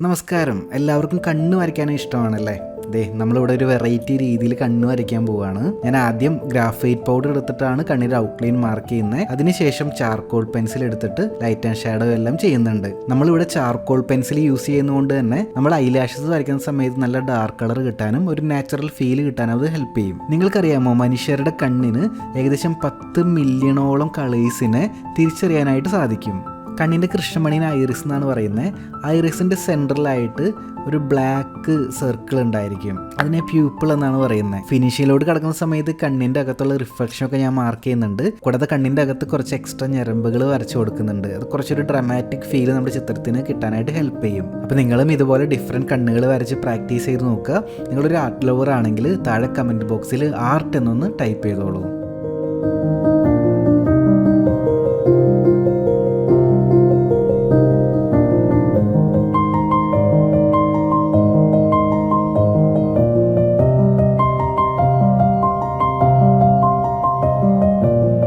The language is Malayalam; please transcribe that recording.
നമസ്കാരം. എല്ലാവർക്കും കണ്ണ് വരയ്ക്കാൻ ഇഷ്ടമാണല്ലേ? ദേ നമ്മളിവിടെ ഒരു വെറൈറ്റി രീതിയിൽ കണ്ണ് വരയ്ക്കാൻ പോവാണ്. ഞാൻ ആദ്യം ഗ്രാഫൈറ്റ് പൗഡർ എടുത്തിട്ടാണ് കണ്ണിന്റെ ഔട്ട്ലൈൻ മാർക്ക് ചെയ്യുന്നത് അതിനുശേഷം ചാർക്കോൾ പെൻസിൽ എടുത്തിട്ട് ലൈറ്റ് ആൻഡ് ഷാഡോ എല്ലാം ചെയ്യുന്നുണ്ട്. നമ്മളിവിടെ ചാർക്കോൾ പെൻസിൽ യൂസ് ചെയ്യുന്നതുകൊണ്ട് തന്നെ നമ്മൾ ഐലാഷസ് വരയ്ക്കുന്ന സമയത്ത് നല്ല ഡാർക്ക് കളർ കിട്ടാനും ഒരു നാച്ചുറൽ ഫീൽ കിട്ടാനും അത് ഹെൽപ്പ് ചെയ്യും. നിങ്ങൾക്കറിയാമോ മനുഷ്യരുടെ കണ്ണിന് ഏകദേശം പത്ത് മില്യണോളം കളേഴ്സിനെ തിരിച്ചറിയാനായിട്ട് സാധിക്കും. കണ്ണിന്റെ കൃഷ്ണമണിന് ഐറിസ് എന്നാണ് പറയുന്നത്. ഐറിസിന്റെ സെൻട്രലായിട്ട് ഒരു ബ്ലാക്ക് സർക്കിൾ ഉണ്ടായിരിക്കും. അതിനെ പ്യൂപ്പിൾ എന്നാണ് പറയുന്നത്. ഫിനിഷിങ്ങിലോട്ട് കിടക്കുന്ന സമയത്ത് കണ്ണിന്റെ അകത്തുള്ള റിഫ്ലക്ഷൻ ഒക്കെ ഞാൻ മാർക്ക് ചെയ്യുന്നുണ്ട്. കൂടാതെ കണ്ണിന്റെ അകത്ത് കുറച്ച് എക്സ്ട്രാ ഞരമ്പുകൾ വരച്ചു കൊടുക്കുന്നുണ്ട്. അത് കുറച്ചൊരു ഡ്രമാറ്റിക് ഫീൽ നമ്മുടെ ചിത്രത്തിന് കിട്ടാനായിട്ട് ഹെൽപ്പ് ചെയ്യും. അപ്പോൾ നിങ്ങളും ഇതുപോലെ ഡിഫറെന്റ് കണ്ണുകൾ വരച്ച് പ്രാക്ടീസ് ചെയ്ത് നോക്കുക. നിങ്ങളൊരു ആർട്ട് ലവർ ആണെങ്കിൽ താഴെ കമന്റ് ബോക്സിൽ ആർട്ട് എന്നൊന്ന് ടൈപ്പ് ചെയ്തോളൂ.